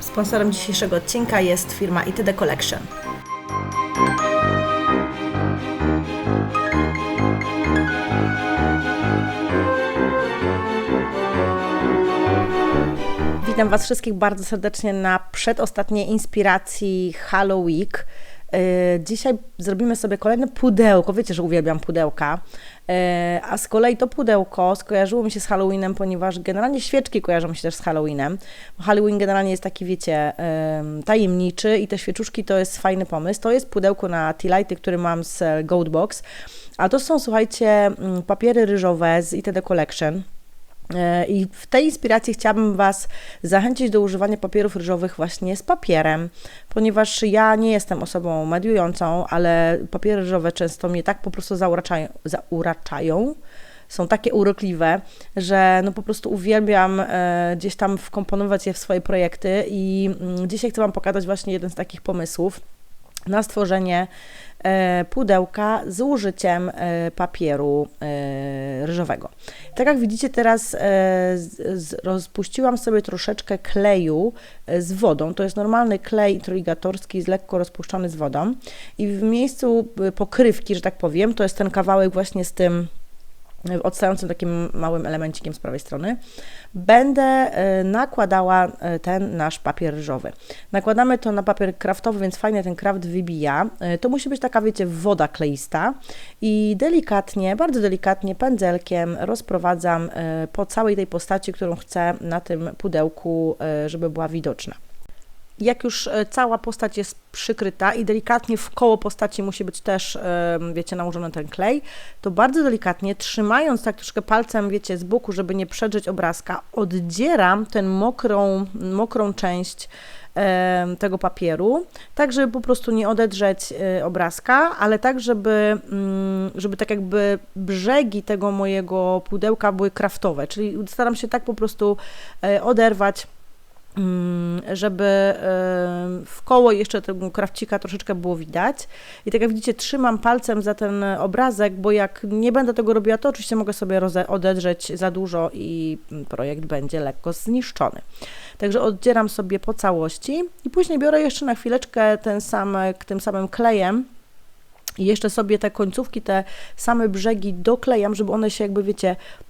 Sponsorem dzisiejszego odcinka jest firma ITD Collection. Witam Was wszystkich bardzo serdecznie na przedostatniej inspiracji Halloween. Yy, Dzisiaj zrobimy sobie kolejne pudełko. Wiecie, że uwielbiam pudełka. Yy, A z kolei to pudełko skojarzyło mi się z Halloweenem, ponieważ generalnie świeczki kojarzą mi się też z Halloweenem. Halloween generalnie jest taki, wiecie, yy, tajemniczy i te świeczuszki to jest fajny pomysł. To jest pudełko na tea lighty, który mam z Goatbox. A to są, słuchajcie, mm, papiery ryżowe z ITD Collection. E, I w tej inspiracji chciałabym Was zachęcić do używania papierów ryżowych właśnie z papierem, ponieważ ja nie jestem osobą mediującą, ale papiery ryżowe często mnie tak po prostu zauraczają, zauraczają są takie urokliwe, że no po prostu uwielbiam e, gdzieś tam wkomponować je w swoje projekty i mm, dzisiaj chcę Wam pokazać właśnie jeden z takich pomysłów na stworzenie e, pudełka z użyciem papieru ryżowego. Tak jak widzicie teraz e, rozpuściłam sobie troszeczkę kleju e, z wodą. To jest normalny klej trójgatorski, jest lekko rozpuszczony z wodą i w miejscu e, pokrywki, że tak powiem, to jest ten kawałek właśnie z tym odstającym takim małym elemencikiem z prawej strony, będę e, nakładała e, ten nasz papier ryżowy. Nakładamy to na papier kraftowy, więc fajnie ten kraft wybija. E, To musi być taka, wiecie, woda kleista i delikatnie, bardzo delikatnie pędzelkiem rozprowadzam po całej tej postaci, którą chcę na tym pudełku, żeby była widoczna jak już e, cała postać jest przykryta i delikatnie w koło postaci musi być też, wiecie, nałożony ten klej, to bardzo delikatnie, trzymając tak troszkę palcem, wiecie, z boku, żeby nie przedrzeć obrazka, oddzieram tę mokrą, mokrą część tego papieru, tak żeby po prostu nie odedrzeć e, obrazka, ale tak, żeby, mm, żeby tak jakby brzegi tego mojego pudełka były kraftowe, czyli staram się tak po prostu e, oderwać żeby e, w koło jeszcze tego krawcika troszeczkę było widać. I tak jak widzicie, trzymam palcem za ten obrazek, bo jak nie będę tego robiła, to oczywiście mogę sobie odedrzeć za dużo i projekt będzie lekko zniszczony. Także oddzieram sobie po całości i później biorę jeszcze na chwileczkę ten sam, tym samym klejem i jeszcze sobie te końcówki, te same brzegi doklejam, żeby one się jakby, wiecie, mm,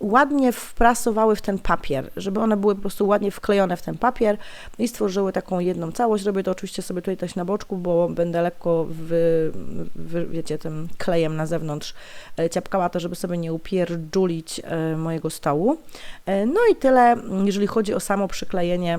ładnie wprasowały w ten papier, żeby one były po prostu ładnie wklejone w ten papier i stworzyły taką jedną całość. Robię to oczywiście sobie tutaj też na boczku, bo będę lekko, wy, wy, wiecie, tym klejem na zewnątrz e, ciapkała to, żeby sobie nie upierdziulić e, mojego stołu. E, No i tyle, jeżeli chodzi o samo przyklejenie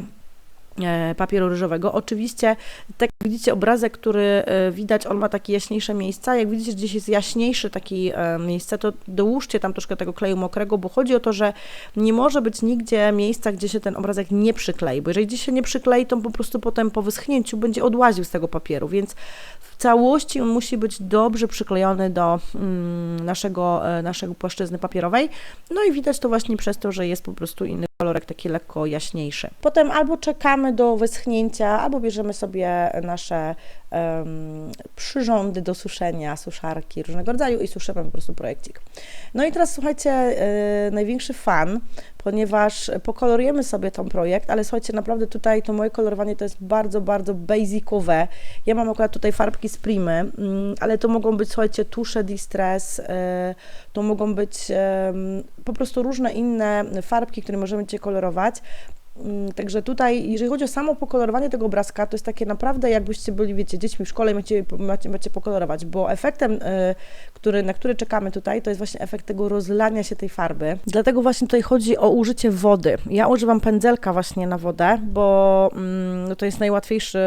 papieru ryżowego. Oczywiście, tak jak widzicie, obrazek, który e, widać, on ma takie jaśniejsze miejsca. Jak widzicie, gdzieś jest jaśniejsze takie e, miejsce, to dołóżcie tam troszkę tego kleju mokrego, bo chodzi o to, że nie może być nigdzie miejsca, gdzie się ten obrazek nie przyklei, bo jeżeli gdzieś się nie przyklei, to po prostu potem po wyschnięciu będzie odłaził z tego papieru, więc w całości on musi być dobrze przyklejony do mm, naszego, e, naszego płaszczyzny papierowej. No i widać to właśnie przez to, że jest po prostu inny kolorek taki lekko jaśniejszy. Potem albo czekamy do wyschnięcia, albo bierzemy sobie nasze em, przyrządy do suszenia, suszarki różnego rodzaju i suszymy po prostu projekcik. No i teraz słuchajcie, e, największy fan, ponieważ pokolorujemy sobie ten projekt, ale słuchajcie, naprawdę tutaj to moje kolorowanie to jest bardzo, bardzo basicowe. Ja mam akurat tutaj farbki z Primy, mm, ale to mogą być, słuchajcie, tusze Distress, e, to mogą być em, po prostu różne inne farbki, które możemy Cię kolorować. Mm, Także tutaj, jeżeli chodzi o samo pokolorowanie tego obrazka, to jest takie naprawdę, jakbyście byli, wiecie, dziećmi w szkole i macie, macie, macie pokolorować, bo efektem, y, który, na który czekamy tutaj, to jest właśnie efekt tego rozlania się tej farby. Dlatego właśnie tutaj chodzi o użycie wody. Ja używam pędzelka właśnie na wodę, bo mm, no to jest najłatwiejszy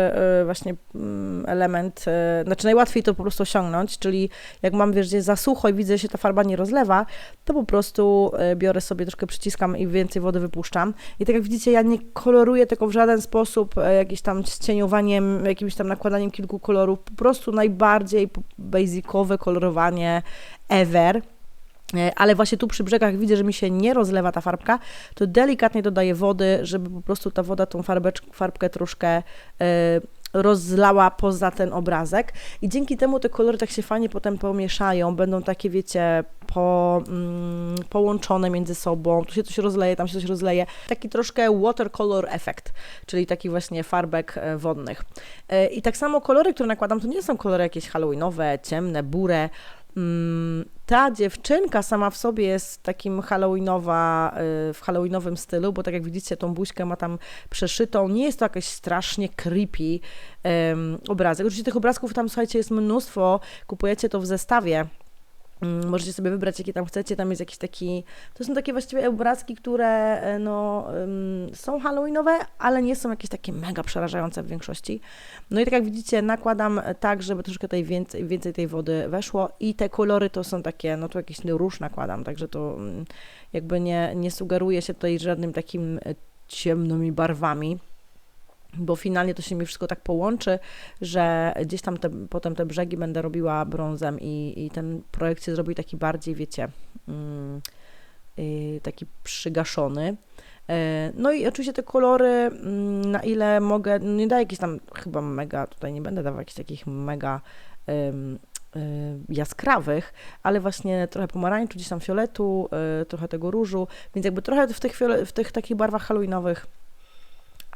y, właśnie mm, element, y, znaczy najłatwiej to po prostu osiągnąć, czyli jak mam, wiesz, gdzie za sucho i widzę, że się ta farba nie rozlewa, to po prostu biorę sobie troszkę przyciskam i więcej wody wypuszczam. I tak jak widzicie, ja nie koloruję tego w żaden sposób, e, jakimś tam cieniowaniem, jakimś tam nakładaniem kilku kolorów, po prostu najbardziej basicowe kolorowanie ever. E, Ale właśnie tu przy brzegach widzę, że mi się nie rozlewa ta farbka, to delikatnie dodaję wody, żeby po prostu ta woda tą farbecz, farbkę troszkę e, rozlała poza ten obrazek. I dzięki temu te kolory tak się fajnie potem pomieszają, będą takie, wiecie, po, mm, połączone między sobą, tu się coś rozleje, tam się coś rozleje, taki troszkę watercolor efekt, czyli taki właśnie farbek e, wodnych. E, I tak samo kolory, które nakładam, to nie są kolory jakieś halloweenowe, ciemne, bure, Mm, ta dziewczynka sama w sobie jest takim halloweenowa, y, w halloweenowym stylu, bo tak jak widzicie, tą buźkę ma tam przeszytą. Nie jest to jakiś strasznie creepy um, obrazek. Oczywiście tych obrazków tam, słuchajcie, jest mnóstwo. Kupujecie to w zestawie możecie sobie wybrać, jakie tam chcecie. Tam jest jakiś taki. To są takie właściwie obrazki, które e, no, są halloweenowe, ale nie są jakieś takie mega przerażające w większości. No i tak jak widzicie, nakładam tak, żeby troszkę tej więcej, więcej tej wody weszło. I te kolory to są takie, no tu jakiś róż nakładam, także to um, jakby nie, nie sugeruje się tutaj żadnym takim e, ciemnymi barwami bo finalnie to się mi wszystko tak połączy, że gdzieś tam te, potem te brzegi będę robiła brązem i, i ten projekt się zrobi taki bardziej, wiecie, mm, y, taki przygaszony. E, no i oczywiście te kolory, mm, na ile mogę, nie daję jakichś tam chyba mega, tutaj nie będę dawał jakichś takich mega y, jaskrawych, ale właśnie trochę pomarańczu, gdzieś tam fioletu, y, trochę tego różu, więc jakby trochę w tych, w tych takich barwach halloweenowych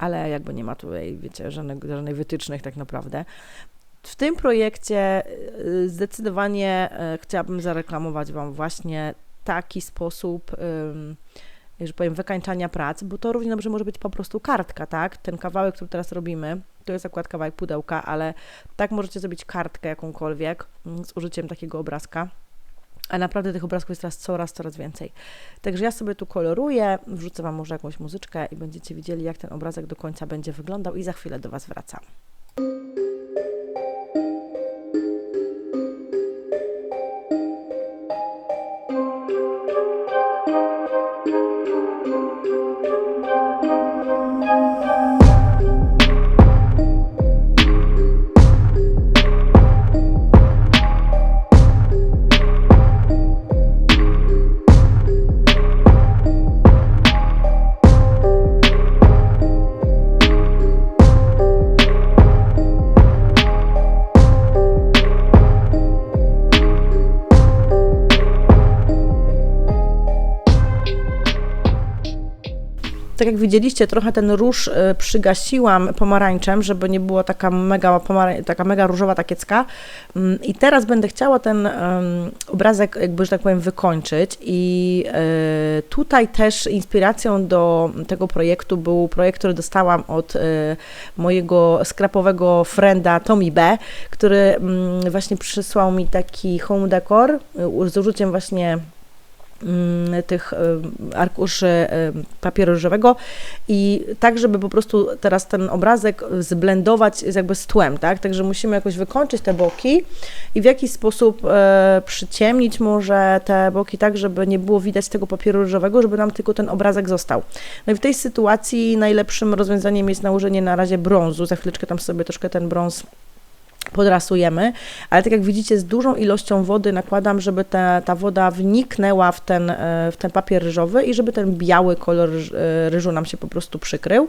ale jakby nie ma tutaj, wiecie, żadnych, żadnych wytycznych tak naprawdę. W tym projekcie y, zdecydowanie y, chciałabym zareklamować Wam właśnie taki sposób, że powiem, wykańczania prac, bo to równie dobrze może być po prostu kartka, tak? Ten kawałek, który teraz robimy, to jest akurat kawałek pudełka, ale tak możecie zrobić kartkę jakąkolwiek mm, z użyciem takiego obrazka a naprawdę tych obrazków jest teraz coraz, coraz więcej. Także ja sobie tu koloruję, wrzucę Wam może jakąś muzyczkę i będziecie widzieli, jak ten obrazek do końca będzie wyglądał i za chwilę do Was wracam. Jak widzieliście, trochę ten róż y, przygasiłam pomarańczem, żeby nie było taka mega, taka mega różowa takiecka. Mm, I teraz będę chciała ten obrazek, jakby, że tak powiem, wykończyć. I y, tutaj też inspiracją do tego projektu był projekt, który dostałam od y, mojego skrapowego frienda Tommy B, który mm, właśnie przysłał mi taki home decor z użyciem właśnie tych y, arkuszy y, papieru różowego i tak, żeby po prostu teraz ten obrazek zblendować jakby z tłem, tak? Także musimy jakoś wykończyć te boki i w jakiś sposób e, przyciemnić może te boki tak, żeby nie było widać tego papieru różowego, żeby nam tylko ten obrazek został. No i w tej sytuacji najlepszym rozwiązaniem jest nałożenie na razie brązu, za chwileczkę tam sobie troszkę ten brąz podrasujemy, ale tak jak widzicie z dużą ilością wody nakładam, żeby ta, ta woda wniknęła w ten, e, w ten papier ryżowy i żeby ten biały kolor e, ryżu nam się po prostu przykrył.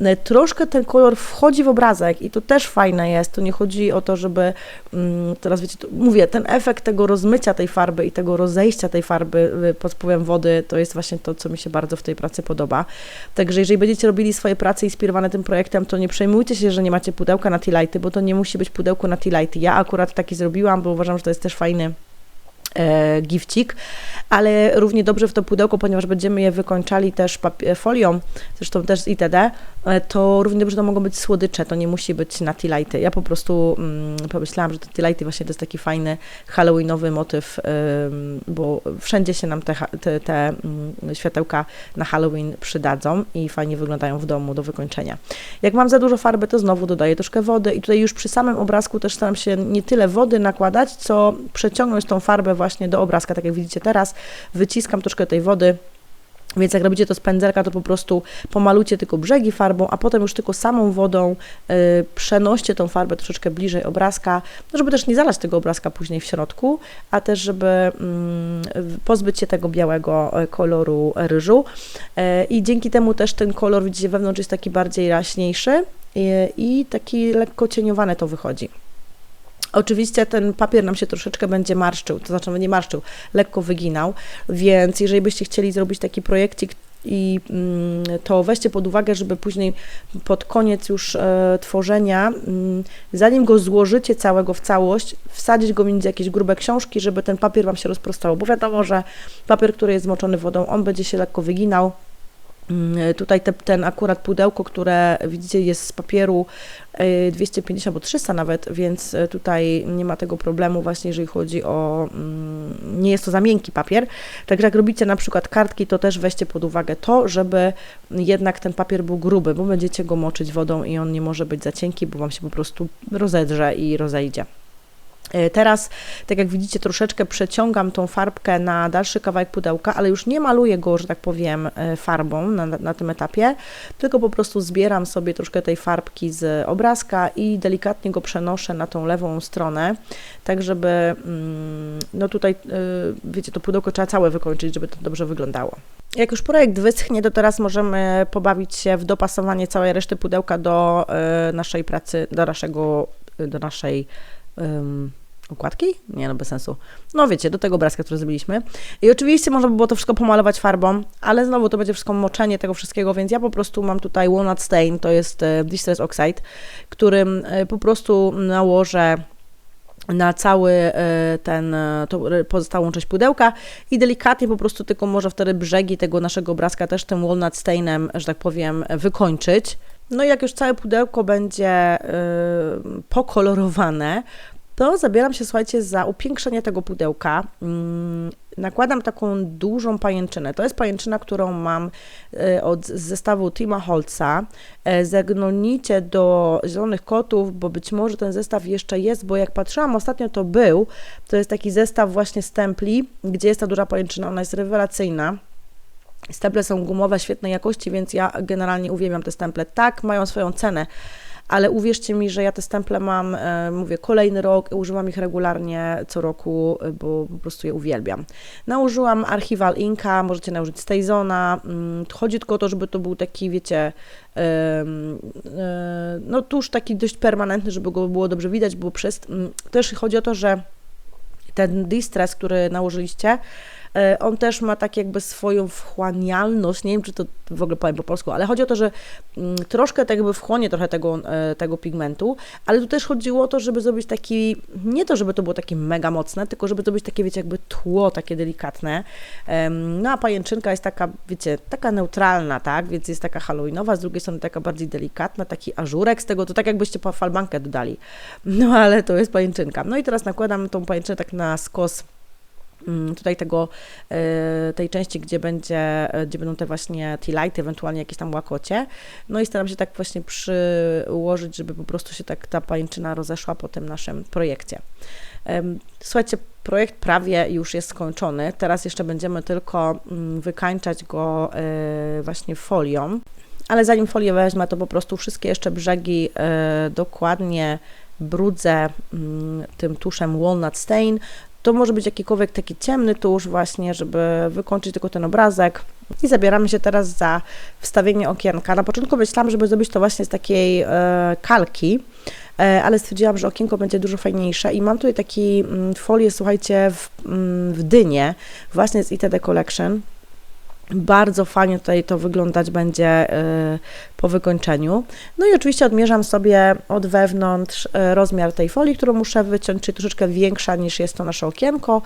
E, troszkę ten kolor wchodzi w obrazek i to też fajne jest, to nie chodzi o to, żeby mm, teraz wiecie, mówię, ten efekt tego rozmycia tej farby i tego rozejścia tej farby pod wpływem wody, to jest właśnie to, co mi się bardzo w tej pracy podoba. Także jeżeli będziecie robili swoje prace inspirowane tym projektem, to nie przejmujcie się, że nie macie pudełka na tea bo to nie musi być pudełko na Tea Light. Ja akurat taki zrobiłam, bo uważam, że to jest też fajny gifcik, ale równie dobrze w to pudełko, ponieważ będziemy je wykończali też folią, zresztą też itd., e, to równie dobrze to mogą być słodycze, to nie musi być na lighty. Ja po prostu mm, pomyślałam, że te lighty właśnie to jest taki fajny halloweenowy motyw, bo wszędzie się nam te, te, te mm, światełka na Halloween przydadzą i fajnie wyglądają w domu do wykończenia. Jak mam za dużo farby, to znowu dodaję troszkę wody i tutaj już przy samym obrazku też staram się nie tyle wody nakładać, co przeciągnąć tą farbę właśnie do obrazka, tak jak widzicie teraz, wyciskam troszkę tej wody, więc jak robicie to z pędzelka, to po prostu pomalujcie tylko brzegi farbą, a potem już tylko samą wodą y, przenoście tą farbę troszeczkę bliżej obrazka, no żeby też nie zalać tego obrazka później w środku, a też żeby mm, pozbyć się tego białego e, koloru ryżu. Y, I dzięki temu też ten kolor, widzicie, wewnątrz jest taki bardziej jaśniejszy, i, i taki lekko cieniowany to wychodzi. Oczywiście ten papier nam się troszeczkę będzie marszczył, to znaczy nie marszczył, lekko wyginał, więc jeżeli byście chcieli zrobić taki projekcik i mm, to weźcie pod uwagę, żeby później pod koniec już e, tworzenia, mm, zanim go złożycie całego w całość, wsadzić go między jakieś grube książki, żeby ten papier Wam się rozprostował, bo wiadomo, że papier, który jest zmoczony wodą, on będzie się lekko wyginał, tutaj te, ten akurat pudełko, które widzicie jest z papieru 250 albo 300 nawet, więc e, tutaj nie ma tego problemu właśnie, jeżeli chodzi o, mm, nie jest to za miękki papier. Także jak robicie na przykład kartki, to też weźcie pod uwagę to, żeby jednak ten papier był gruby, bo będziecie go moczyć wodą i on nie może być za cienki, bo Wam się po prostu rozedrze i rozejdzie. E, teraz, tak jak widzicie, troszeczkę przeciągam tą farbkę na dalszy kawałek pudełka, ale już nie maluję go, że tak powiem, e, farbą na, na tym etapie, tylko po prostu zbieram sobie troszkę tej farbki z obrazka i delikatnie go przenoszę na tą lewą stronę, tak żeby, mm, no tutaj, e, wiecie, to pudełko trzeba całe wykończyć, żeby to dobrze wyglądało. Jak już projekt wyschnie, to teraz możemy pobawić się w dopasowanie całej reszty pudełka do naszej pracy, do naszego, do naszej um, okładki? Nie, no bez sensu. No wiecie, do tego obrazka, który zrobiliśmy. I oczywiście można by było to wszystko pomalować farbą, ale znowu to będzie wszystko moczenie tego wszystkiego, więc ja po prostu mam tutaj Walnut Stain, to jest e, Distress Oxide, którym e, po prostu nałożę na cały e, ten, pozostałą część pudełka i delikatnie po prostu tylko może wtedy brzegi tego naszego obrazka też tym walnut stainem, że tak powiem, wykończyć. No i jak już całe pudełko będzie pokolorowane, to zabieram się, słuchajcie, za upiększenie tego pudełka. Mm, nakładam taką dużą pajęczynę. To jest pajęczyna, którą mam y, od zestawu Tima Holca. E, zagnonicie do Zielonych Kotów, bo być może ten zestaw jeszcze jest, bo jak patrzyłam ostatnio, to był. To jest taki zestaw właśnie stempli, gdzie jest ta duża pajęczyna. Ona jest rewelacyjna. Stemple są gumowe, świetnej jakości, więc ja generalnie uwielbiam te stemple. Tak, mają swoją cenę, ale uwierzcie mi, że ja te stemple mam, e, mówię, kolejny rok, używam ich regularnie co roku, e, bo po prostu je uwielbiam. Nałożyłam Archival Inka, możecie nałożyć Stazona. Mm, chodzi tylko o to, żeby to był taki, wiecie, e, no tuż taki dość permanentny, żeby go było dobrze widać, bo przez, mm, też chodzi o to, że ten distress, który nałożyliście, on też ma tak jakby swoją wchłanialność, nie wiem czy to w ogóle powiem po polsku, ale chodzi o to, że mm, troszkę tak jakby wchłonie trochę tego, e, tego pigmentu, ale tu też chodziło o to, żeby zrobić taki, nie to, żeby to było takie mega mocne, tylko żeby zrobić takie, wiecie, jakby tło takie delikatne. No a pajęczynka jest taka, wiecie, taka neutralna, tak, więc jest taka halloweenowa, z drugiej strony taka bardziej delikatna, taki ażurek z tego, to tak jakbyście falbankę dodali. No ale to jest pajęczynka. No i teraz nakładam tą pajęczynę tak na skos tutaj tego, e, tej części, gdzie, będzie, e, gdzie będą te właśnie tea lighty, ewentualnie jakieś tam łakocie. No i staram się tak właśnie przyłożyć, żeby po prostu się tak ta pajęczyna rozeszła po tym naszym projekcie. Słuchajcie, projekt prawie już jest skończony. Teraz jeszcze będziemy tylko mm, wykańczać go e, właśnie folią. Ale zanim folię wezmę, to po prostu wszystkie jeszcze brzegi dokładnie brudzę mm, tym tuszem Walnut Stain. To może być jakikolwiek taki ciemny tusz właśnie, żeby wykończyć tylko ten obrazek. I zabieramy się teraz za wstawienie okienka. Na początku myślałam, żeby zrobić to właśnie z takiej e, kalki, e, ale stwierdziłam, że okienko będzie dużo fajniejsze i mam tutaj taki mm, folię, słuchajcie, w, mm, w dynie, właśnie z ITD Collection. Bardzo fajnie tutaj to wyglądać będzie y, po wykończeniu. No i oczywiście odmierzam sobie od wewnątrz y, rozmiar tej folii, którą muszę wyciąć, czyli troszeczkę większa niż jest to nasze okienko.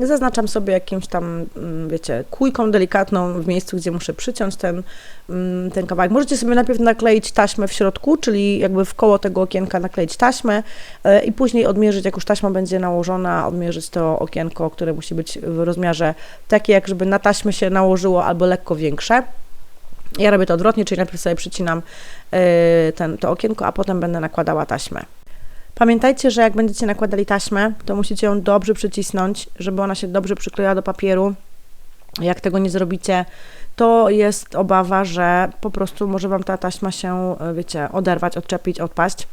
Zaznaczam sobie jakimś tam, mm, wiecie, kujką delikatną w miejscu, gdzie muszę przyciąć ten, mm, ten kawałek. Możecie sobie najpierw nakleić taśmę w środku, czyli jakby w koło tego okienka nakleić taśmę e, i później odmierzyć, jak już taśma będzie nałożona, odmierzyć to okienko, które musi być w rozmiarze takie, jak żeby na taśmę się nałożyło, albo lekko większe. Ja robię to odwrotnie, czyli najpierw sobie przycinam e, ten, to okienko, a potem będę nakładała taśmę. Pamiętajcie, że jak będziecie nakładali taśmę, to musicie ją dobrze przycisnąć, żeby ona się dobrze przykleiła do papieru. Jak tego nie zrobicie, to jest obawa, że po prostu może Wam ta taśma się, wiecie, oderwać, odczepić, odpaść.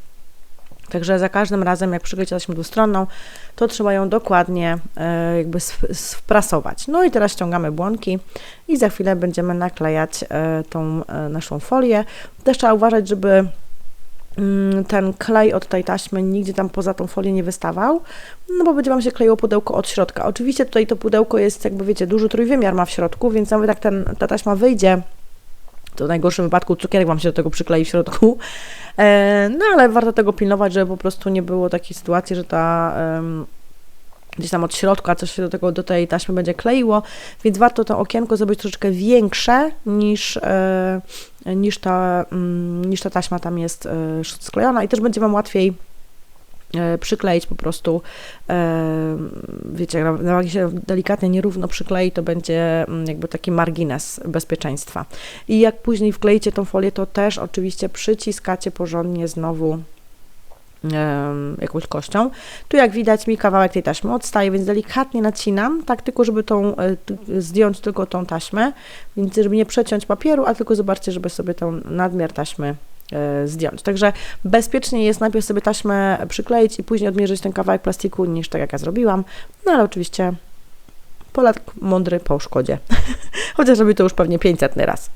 Także za każdym razem, jak przykleicie taśmę dwustronną, to trzeba ją dokładnie e, jakby sprasować. No i teraz ściągamy błonki i za chwilę będziemy naklejać e, tą e, naszą folię. Też trzeba uważać, żeby ten klej od tej taśmy nigdzie tam poza tą folię nie wystawał, no bo będzie Wam się kleiło pudełko od środka. Oczywiście tutaj to pudełko jest, jakby wiecie, duży trójwymiar ma w środku, więc nawet jak ten, ta taśma wyjdzie, to w najgorszym wypadku cukierek Wam się do tego przyklei w środku. E, no ale warto tego pilnować, żeby po prostu nie było takiej sytuacji, że ta gdzieś tam od środka coś się do, tego, do tej taśmy będzie kleiło, więc warto to okienko zrobić troszeczkę większe niż, e, niż, ta, mm, niż ta taśma tam jest e, sklejona i też będzie Wam łatwiej e, przykleić po prostu, wiecie, jak się delikatnie, nierówno przyklei, to będzie mm, jakby taki margines bezpieczeństwa. I jak później wkleicie tą folię, to też oczywiście przyciskacie porządnie znowu jakąś kością. Tu jak widać mi kawałek tej taśmy odstaje, więc delikatnie nacinam, tak tylko żeby tą, e, zdjąć tylko tą taśmę, więc żeby nie przeciąć papieru, a tylko zobaczcie, żeby sobie tą nadmiar taśmy e, zdjąć. Także bezpiecznie jest najpierw sobie taśmę przykleić i później odmierzyć ten kawałek plastiku niż tak jak ja zrobiłam, no ale oczywiście Polak mądry po szkodzie. Chociaż robi to już pewnie 500 raz.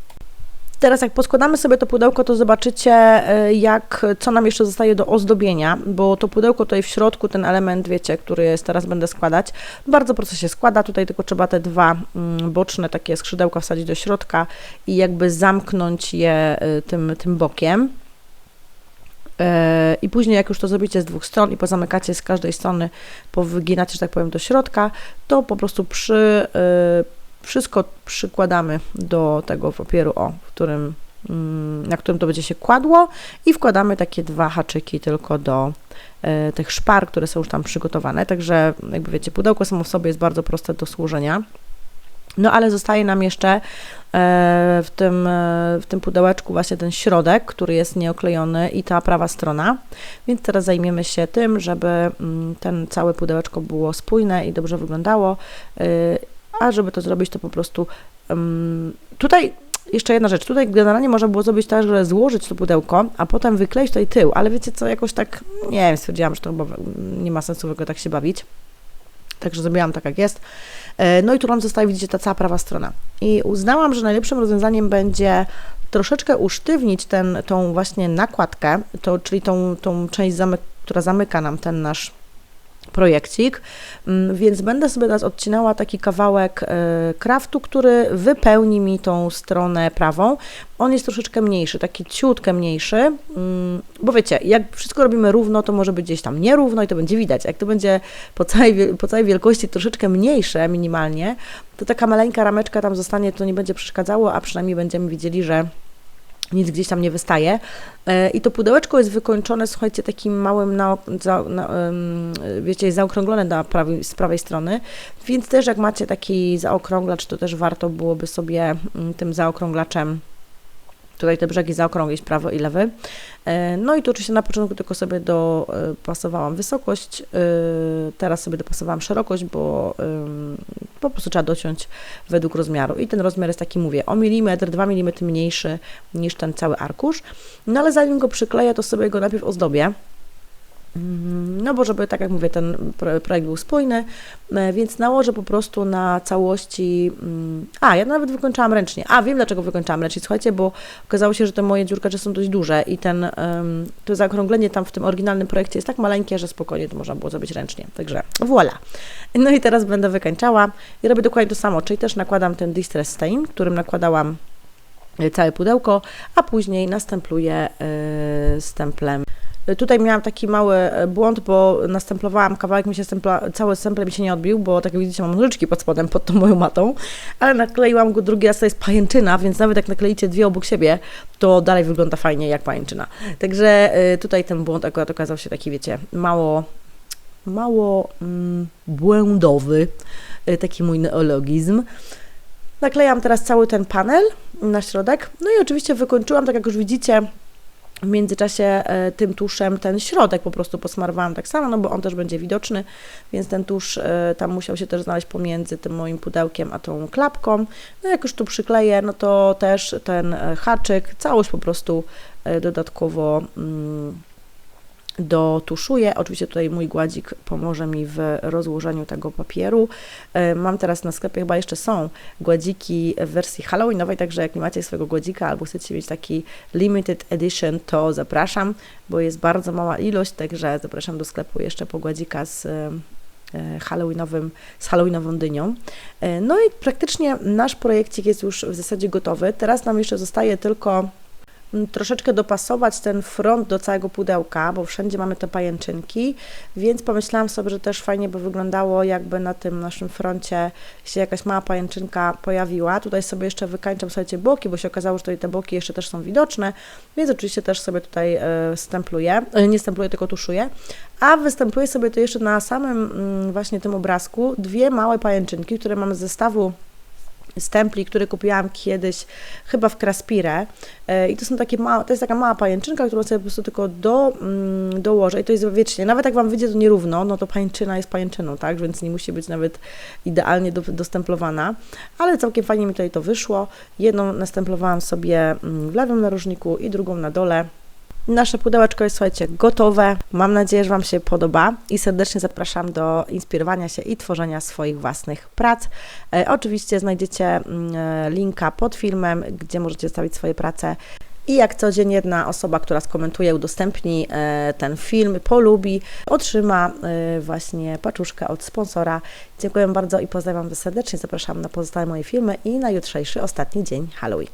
Teraz jak poskładamy sobie to pudełko, to zobaczycie, e, jak, co nam jeszcze zostaje do ozdobienia, bo to pudełko tutaj w środku, ten element, wiecie, który jest, teraz będę składać, bardzo prosto się składa, tutaj tylko trzeba te dwa mm, boczne takie skrzydełka wsadzić do środka i jakby zamknąć je e, tym, tym bokiem. E, I później, jak już to zrobicie z dwóch stron i pozamykacie z każdej strony, powyginacie, że tak powiem, do środka, to po prostu przy wszystko przykładamy do tego papieru, o, w którym, mm, na którym to będzie się kładło i wkładamy takie dwa haczyki tylko do e, tych szpar, które są już tam przygotowane. Także, jakby wiecie, pudełko samo w sobie jest bardzo proste do służenia. No ale zostaje nam jeszcze e, w tym, e, w tym pudełeczku właśnie ten środek, który jest nieoklejony i ta prawa strona. Więc teraz zajmiemy się tym, żeby mm, ten całe pudełeczko było spójne i dobrze wyglądało a żeby to zrobić, to po prostu um, tutaj jeszcze jedna rzecz, tutaj generalnie można było zrobić tak, że złożyć to pudełko, a potem wykleić tutaj tył, ale wiecie co, jakoś tak, nie wiem, stwierdziłam, że to chyba nie ma sensu w ogóle tak się bawić. Także zrobiłam tak, jak jest. E, no i tu nam zostaje, widzicie, ta cała prawa strona. I uznałam, że najlepszym rozwiązaniem będzie troszeczkę usztywnić ten, tą właśnie nakładkę, to, czyli tą, tą część, zamyk, która zamyka nam ten nasz projekcik, mm, więc będę sobie teraz odcinała taki kawałek e, kraftu, który wypełni mi tą stronę prawą. On jest troszeczkę mniejszy, taki ciutkę mniejszy, mm, bo wiecie, jak wszystko robimy równo, to może być gdzieś tam nierówno i to będzie widać. Jak to będzie po całej, po całej wielkości troszeczkę mniejsze minimalnie, to taka maleńka rameczka tam zostanie, to nie będzie przeszkadzało, a przynajmniej będziemy widzieli, że nic gdzieś tam nie wystaje. E, I to pudełeczko jest wykończone, słuchajcie, takim małym, na, za, na, wiecie, zaokrąglone z prawej strony, więc też jak macie taki zaokrąglacz, to też warto byłoby sobie mm, tym zaokrąglaczem Tutaj te brzegi zaokrąglić prawo i lewy. E, no i tu oczywiście na początku tylko sobie dopasowałam wysokość, e, teraz sobie dopasowałam szerokość, bo po prostu trzeba dociąć według rozmiaru. I ten rozmiar jest taki, mówię, o milimetr, 2 mm mniejszy niż ten cały arkusz. No ale zanim go przykleję, to sobie go najpierw ozdobię. Mhm. No bo żeby, tak jak mówię, ten projekt był spójny, e, więc nałożę po prostu na całości, mm, a ja nawet wykończałam ręcznie, a wiem dlaczego wykończałam ręcznie, słuchajcie, bo okazało się, że te moje dziurkacze są dość duże i ten, to zaokrąglenie tam w tym oryginalnym projekcie jest tak maleńkie, że spokojnie to można było zrobić ręcznie, także voilà. No i teraz będę wykańczała i robię dokładnie to samo, czyli też nakładam ten Distress Stain, którym nakładałam e, całe pudełko, a później następuję yy, stemplem Tutaj miałam taki mały e, błąd, bo nastemplowałam kawałek, mi się stempla, cały stemple mi się nie odbił, bo tak jak widzicie mam nożyczki pod spodem, pod tą moją matą, ale nakleiłam go drugi raz, to jest pajęczyna, więc nawet jak nakleicie dwie obok siebie, to dalej wygląda fajnie jak pajęczyna. Także e, tutaj ten błąd akurat okazał się taki, wiecie, mało, mało mm, błędowy, e, taki mój neologizm. Naklejam teraz cały ten panel na środek, no i oczywiście wykończyłam, tak jak już widzicie, w międzyczasie e, tym tuszem ten środek po prostu posmarowałam tak samo, no bo on też będzie widoczny, więc ten tusz e, tam musiał się też znaleźć pomiędzy tym moim pudełkiem a tą klapką. No jak już tu przykleję, no to też ten e, haczyk, całość po prostu dodatkowo mm, dotuszuję. Oczywiście tutaj mój gładzik pomoże mi w rozłożeniu tego papieru. E, Mam teraz na sklepie, chyba jeszcze są gładziki w wersji halloweenowej, także jak nie macie swojego gładzika albo chcecie mieć taki limited edition, to zapraszam, bo jest bardzo mała ilość, także zapraszam do sklepu jeszcze po gładzika z e, halloweenowym, z halloweenową dynią. E, No i praktycznie nasz projekcik jest już w zasadzie gotowy. Teraz nam jeszcze zostaje tylko troszeczkę dopasować ten front do całego pudełka, bo wszędzie mamy te pajęczynki, więc pomyślałam sobie, że też fajnie by wyglądało, jakby na tym naszym froncie się jakaś mała pajęczynka pojawiła. Tutaj sobie jeszcze wykańczam, słuchajcie, boki, bo się okazało, że tutaj te boki jeszcze też są widoczne, więc oczywiście też sobie tutaj e, stempluję, e, nie stempluję, tylko tuszuję, a występuje sobie to jeszcze na samym właśnie tym obrazku dwie małe pajęczynki, które mam z zestawu stempli, które kupiłam kiedyś chyba w Kraspire i to są takie małe, to jest taka mała pajęczynka, którą sobie po prostu tylko do, mm, dołożę i to jest wiecznie, nawet jak Wam wyjdzie to nierówno, no to pajęczyna jest pajęczyną, tak, więc nie musi być nawet idealnie do, dostemplowana, ale całkiem fajnie mi tutaj to wyszło, jedną nastemplowałam sobie mm, w lewym narożniku i drugą na dole, Nasze pudełeczko jest, słuchajcie, gotowe. Mam nadzieję, że Wam się podoba i serdecznie zapraszam do inspirowania się i tworzenia swoich własnych prac. E, oczywiście znajdziecie mm, e, linka pod filmem, gdzie możecie stawić swoje prace. I jak co dzień jedna osoba, która skomentuje, udostępni e, ten film, polubi, otrzyma e, właśnie paczuszkę od sponsora. Dziękuję bardzo i pozdrawiam serdecznie. Zapraszam na pozostałe moje filmy i na jutrzejszy, ostatni dzień Halloween.